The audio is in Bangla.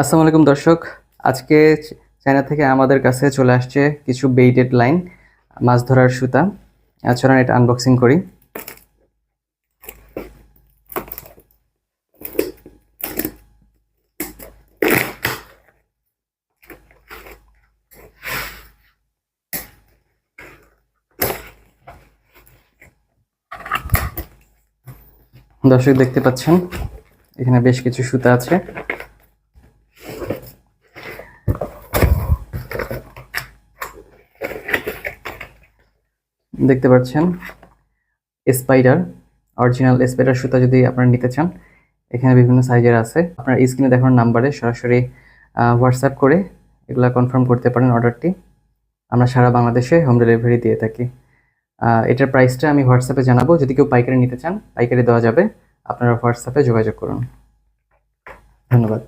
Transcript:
আসসালামু আলাইকুম দর্শক। আজকে চায়না থেকে আমাদের কাছে চলে আসছে কিছু বেইটেড লাইন মাছ ধরার সুতা। চলুন এটা আনবক্সিং করি। দর্শক, দেখতে পাচ্ছেন, এখানে বেশ কিছু সুতা আছে। দেখতে পাচ্ছেন স্পাইডার অরিজিনাল স্পাইডার সুতা যদি আপনারা নিতে চান, এখানে বিভিন্ন সাইজের আছে। আপনার স্ক্রিনে দেখানোর নাম্বারে সরাসরি হোয়াটসঅ্যাপ করে এগুলা কনফার্ম করতে পারেন অর্ডারটি আমরা সারা বাংলাদেশে হোম ডেলিভারি দিয়ে থাকি। এটার প্রাইসটা আমি হোয়াটসঅ্যাপে জানাব। যদি কেউ পাইকারি নিতে চান, পাইকারি দেওয়া যাবে। আপনারা হোয়াটসঅ্যাপে যোগাযোগ করুন। ধন্যবাদ।